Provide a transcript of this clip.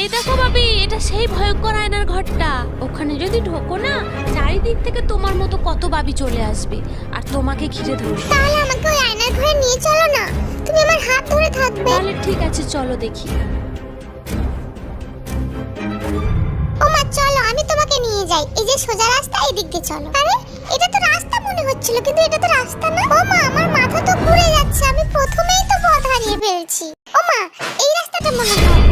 এই দেখো ভাবি এটা সেই ভয়ঙ্কর আয়নার ঘরটা। ওখানে যদি ঢোকো না চারিদিক থেকে তোমার মতো কত বাবি চলে আসবে আর তোমাকে ঘিরে ধরবে। তাহলে আমাকে ওই আয়নার ঘরে নিয়ে চলো না। তুমি আমার হাত ধরে থাকবে। তাহলে ঠিক আছে চলো দেখি। ও মা চলো আমি তোমাকে নিয়ে যাই। এই যে সোজা রাস্তা এই দিক দিয়ে চলো। আরে এটা তো রাস্তা মনে হচ্ছিল কিন্তু এটা তো রাস্তা না। ও মা আমার মাথা তো ঘুরে যাচ্ছে আমি প্রথমেই তো পথ হারিয়ে ফেলছি। ও মা এই রাস্তাটা মনে হয়।